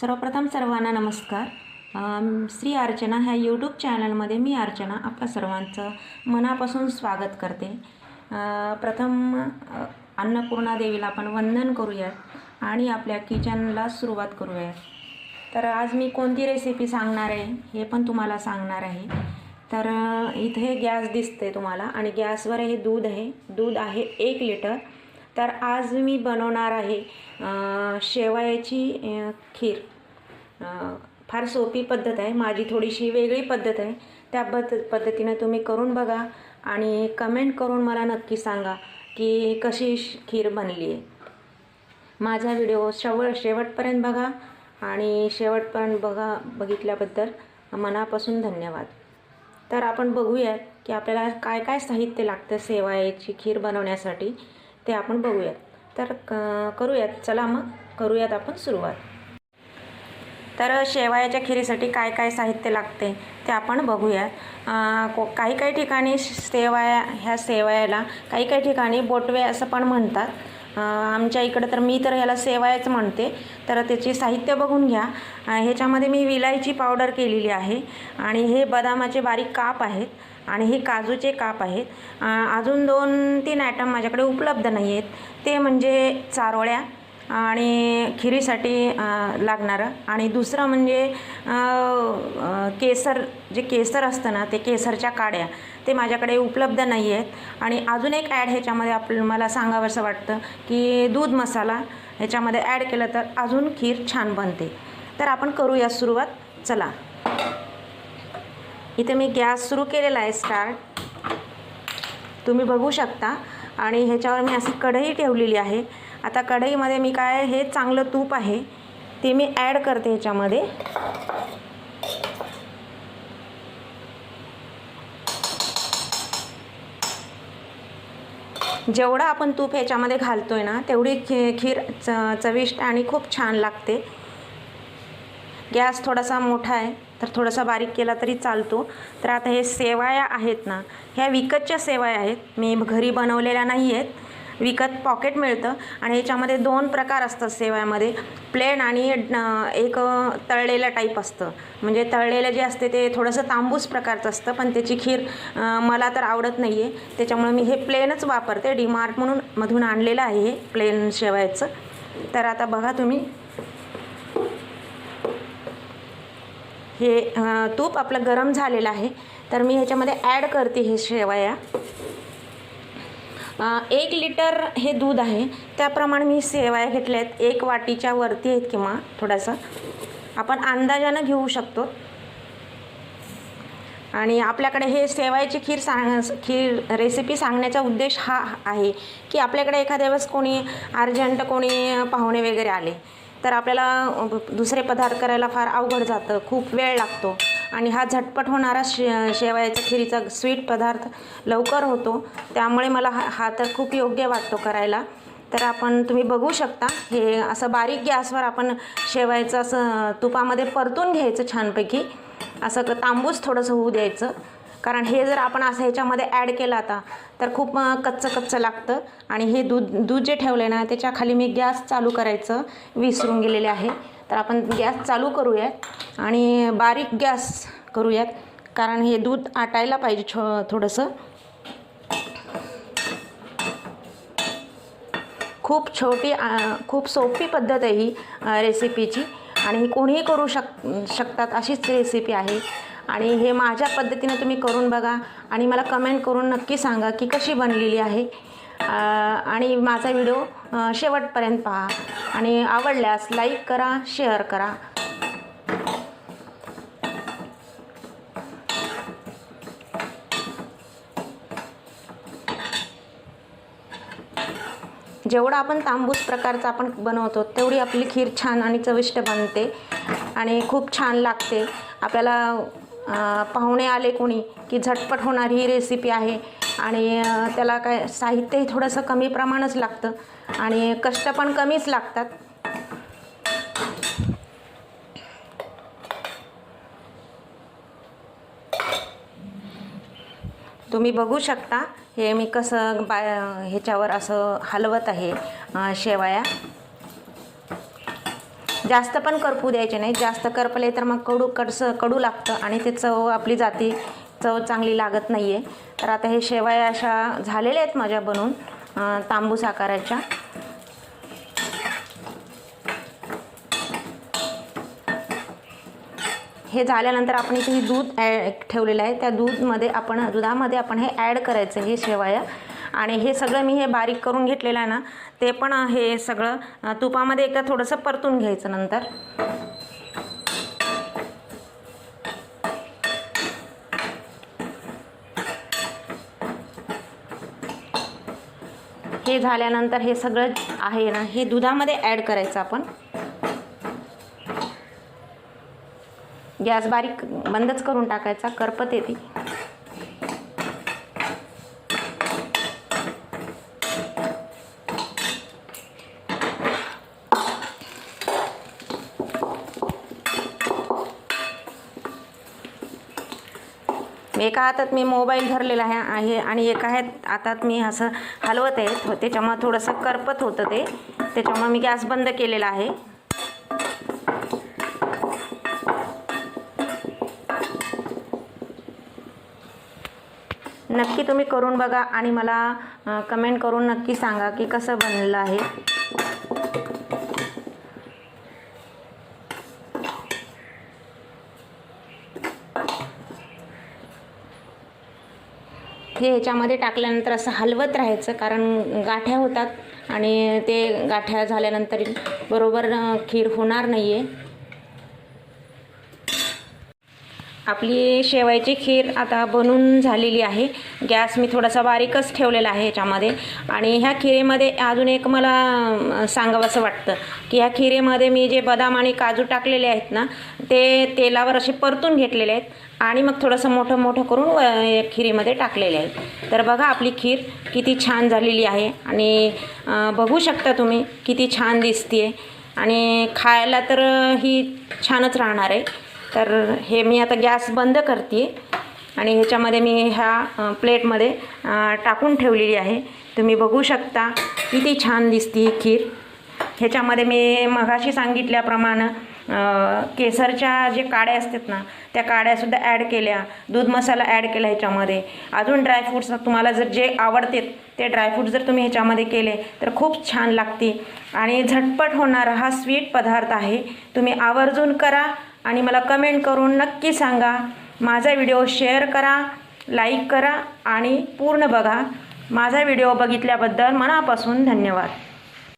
सर्वप्रथम सर्वांना नमस्कार. श्री अर्चना ह्या यूट्यूब चॅनलमध्ये मी अर्चना आपल्या सर्वांचं मनापासून स्वागत करते. प्रथम अन्नपूर्णा देवीला आपण वंदन करूयात आणि आपल्या किचनला सुरुवात करूयात. तर आज मी कोणती रेसिपी सांगणार आहे हे पण तुम्हाला सांगणार आहे. तर इथे गॅस दिसते तुम्हाला आणि गॅसवर हे दूध आहे. दूध आहे एक लिटर. तर आज मी बनवणार आहे शेवयाची खीर. फार सोपी पद्धत आहे माझी थोडीशी वेगळी पद्धत आहे. त्या पद्ध पद्धतीनं तुम्ही करून बघा आणि कमेंट करून मला नक्की सांगा की कशी श- खीर बनली आहे माझा व्हिडिओ शेवट शेवटपर्यंत बघा आणि शेवटपर्यंत बघा बघितल्याबद्दल मनापासून धन्यवाद. तर आपण बघूया की आपल्याला काय काय साहित्य लागतं सेवायची खीर बनवण्यासाठी. ते आपण बघूयात. तर क करूयात. चला मग करूयात आपण सुरुवात. तर शेवयाच्या खिरीसाठी काय काय साहित्य लागते ते आपण बघूयात. को काही काही ठिकाणी सेवाया ह्या सेवायाला काही काही ठिकाणी बोटवे असं पण म्हणतात. आमच्या इकडं तर मी तर ह्याला सेवायच म्हणते. तर त्याचे साहित्य बघून घ्या. ह्याच्यामध्ये मी विलायची पावडर केलेली आहे. आणि हे बदामाचे बारीक काप आहेत. आणि हे काजूचे काप आहेत. अजून दोन तीन आयटम माझ्याकडे उपलब्ध नाही आहेत ते म्हणजे चारोळ्या आणि खिरीसाठी लागणारं. आणि दुसरं म्हणजे केसर जे केसर असतं ना ते केसरच्या काड्या ते माझ्याकडे उपलब्ध नाही आहेत आणि अजून एक ॲड ह्याच्यामध्ये आपलं मला सांगावंसं वाटतं की दूध मसाला ह्याच्यामध्ये ॲड केलं तर अजून खीर छान बनते. तर आपण करूया सुरुवात. चला. इथे मी गॅस सुरू केलेला आहे स्टार्ट. तुम्ही बघू शकता. आणि ह्याच्यावर मी अशी कढई ठेवलेली आहे. आता कढईमध्ये मी काय हे चांगलं तूप आहे. ते मी ॲड करते ह्याच्यामध्ये. जेवढं आपण तूप ह्याच्यामध्ये घालतो आहे ना तेवढी खी खीर च चविष्ट आणि खूप छान लागते. गॅस थोडासा मोठा आहे. तर थोडासा बारीक केला तरी चालतो. तर आता हे सेवाया आहेत ना ह्या विकतच्या सेवाया आहेत. मी घरी बनवलेल्या नाही आहेत. विकत पॉकेट मिळतं आणि ह्याच्यामध्ये दोन प्रकार असतात सेवायामध्ये. प्लेन आणि एक तळलेलं टाईप असतं. म्हणजे तळलेलं जे असते ते थोडंसं तांबूस प्रकारचं असतं पण त्याची खीर मला तर आवडत नाही आहे त्याच्यामुळे मी हे प्लेनच वापरते. डीमार्ट म्हणून मधून आणलेलं आहे हे प्लेन शेवायचं. तर आता बघा तुम्ही हे तूप आपलं गरम झालेलं आहे. तर मी ह्याच्यामध्ये ॲड करते हे शेवया. एक लिटर हे दूध आहे. त्याप्रमाणे मी शेवया घेतल्या आहेत एक वाटीच्या वरती आहेत किंवा थोडासा. आपण अंदाजानं घेऊ शकतो. आणि आपल्याकडे हे सेवायची खीर सांग खीर रेसिपी सांगण्याचा उद्देश हा आहे की आपल्याकडे एखाद्या वेळेस कोणी अर्जंट कोणी पाहुणे वगैरे आले. तर आपल्याला दुसरे पदार्थ करायला फार अवघड जातं खूप वेळ लागतो. आणि हा झटपट होणारा शे शेवयाच्या खिरीचा स्वीट पदार्थ लवकर होतो. त्यामुळे मला हा हा तर खूप योग्य वाटतो करायला. तर आपण तुम्ही बघू शकता हे असं बारीक गॅसवर आपण शेवायचं असं तुपामध्ये परतून घ्यायचं छानपैकी. असं तांबूस थोडंसं होऊ द्यायचं. कारण हे जर आपण असं ह्याच्यामध्ये ॲड केलं आता तर खूप कच्चं कच्चं लागतं. आणि हे दूध दूध जे ठेवलं आहे ना त्याच्याखाली मी गॅस चालू करायचं विसरून गेलेले आहे. तर आपण गॅस चालू करूयात आणि बारीक गॅस करूयात कारण हे दूध आटायला पाहिजे छो थोडंसं. खूप छोटी खूप सोपी पद्धत आहे ही रेसिपीची आणि ही कोणीही करू शक शकतात अशीच रेसिपी आहे. आणि हे माझ्या पद्धतीने तुम्ही करून बघा आणि मला कमेंट करून नक्की सांगा की कशी बनलेली आहे. आणि माझा व्हिडिओ शेवटपर्यंत पहा. आणि आवडल्यास लाईक करा शेअर करा. जेवढा आपण तांबूस प्रकारचा आपण बनवतो तेवढी आपली खीर छान आणि चविष्ट बनते आणि खूप छान लागते. आपल्याला पाहुणे आले कोणी की झटपट होणारी ही रेसिपी आहे आणि त्याला काय साहित्यही थोडंसं कमी प्रमाणच लागतं आणि कष्ट पण कमीच लागतात. तुम्ही बघू शकता हे मी कसं बा ह्याच्यावर असं हलवत आहे शेवाया शेवया. जास्त पण करपू द्यायचे नाही. जास्त करपले तर मग कडू कडसं कडू लागतं आणि ते चव आपली जाती चव चांगली लागत नाही आहे तर आता हे शेवाया अशा झालेल्या आहेत माझ्या बनून तांबूस आकाराच्या. हे झाल्यानंतर आपण इथे दूध ॲड ठेवलेलं आहे. त्या दूधमध्ये आपण दुधामध्ये आपण हे ॲड करायचं हे शेवाया. आणि हे सगळं मी हे बारीक करून घेतलेलं आहे ना ते पण हे सगळं. तुपामध्ये एकदा थोडंसं परतून घ्यायचं नंतर. हे झाल्यानंतर हे सगळं आहे ना हे दुधामध्ये ॲड करायचं आपण. गॅस बारीक बंदच करून टाकायचा करपत येते. एका हातात मी मोबाईल धरलेला आहे आहे आणि एका हात हातात मी असं हलवत आहे. हो, त्याच्यामुळं थोडंसं करपत होतं ते. त्याच्यामुळं मी गॅस बंद केलेला आहे. नक्की तुम्ही करून बघा आणि मला कमेंट करून नक्की सांगा की कसं बनलेलं आहे. हे ह्याच्यामध्ये टाकल्यानंतर असं हलवत राहायचं कारण गाठ्या होतात आणि ते गाठ्या झाल्यानंतर बरोबर खीर होणार नाही आहे आपली शेवायची खीर आता बनून झालेली आहे. गॅस मी थोडासा बारीकच ठेवलेला आहे ह्याच्यामध्ये आणि ह्या खिरेमध्ये अजून एक मला सांगावंसं वाटतं की ह्या खिरेमध्ये मी जे बदाम आणि काजू टाकलेले आहेत ना ते तेलावर असे परतून घेतलेले आहेत आणि मग थोडंसं मोठं मोठं करून व या खिरीमध्ये टाकलेले आहेत. तर बघा आपली खीर किती छान झालेली आहे आणि बघू शकता तुम्ही किती छान दिसते आणि खायला तर ही छानच राहणार आहे. तर हे मी आता गॅस बंद करते आणि ह्याच्यामध्ये मी ह्या प्लेटमध्ये टाकून ठेवलेली आहे. तुम्ही बघू शकता किती छान दिसते ही खीर. ह्याच्यामध्ये मी मघाशी सांगितल्याप्रमाणे केसरच्या जे काड्या असतात ना त्या काड्यासुद्धा ॲड केल्या. दूध मसाला ॲड केला ह्याच्यामध्ये. अजून ड्रायफ्रूट्स तुम्हाला जर जे आवडते ते ड्रायफ्रूट जर तुम्ही ह्याच्यामध्ये केले तर खूप छान लागते. आणि झटपट होणारा हा स्वीट पदार्थ आहे. तुम्ही आवर्जून करा. आणि मला कमेंट करून नक्की सांगा. माझा व्हिडिओ शेअर करा लाईक करा आणि पूर्ण बघा. माझा व्हिडिओ बघितल्याबद्दल मनापासून धन्यवाद.